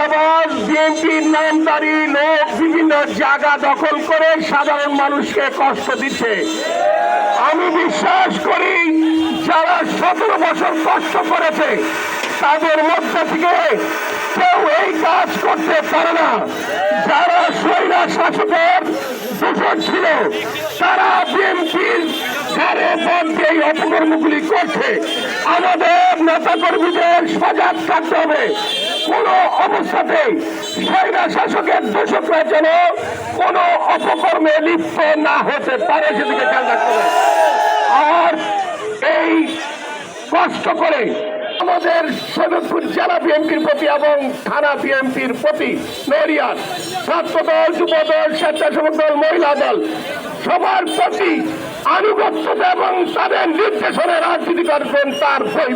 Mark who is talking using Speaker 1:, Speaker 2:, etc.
Speaker 1: চাঁদাবাজ বিএনপির নামদারি লোক বিভিন্ন জায়গা দখল করে সাধারণ মানুষকে কষ্ট দিচ্ছে। আমি বিশ্বাস করি, যারা সতেরো বছর কষ্ট করেছে, তাদের মধ্যে থেকে কেউ এই কাজ করতে পারে না। যারা সৈরা শাসকের দূষণ ছিল, তারা বিএনপির সারে পথে এই অপকর্মগুলি করছে। আমাদের নেতা কর্মীদের সজাগ থাকতে হবে। কোন অবস্থাতেই সৈরা শাসকের দূষকরা যেন কোন অপকর্মে লিপ্ত না হতে পারে সেদিকে খেয়াল রাখতে আর এই কষ্ট করে আমাদের সৈয়দপুর জেলা বিএনপির প্রতি এবং থানা বিএনপির প্রতি মেরিয়ার ছাত্র দল, যুব দল, স্বেচ্ছাসেবক দল, মহিলা দল সবার প্রতি আনুগত্যতা এবং তাদের নির্দেশনে রাজনীতি করবেন তার বই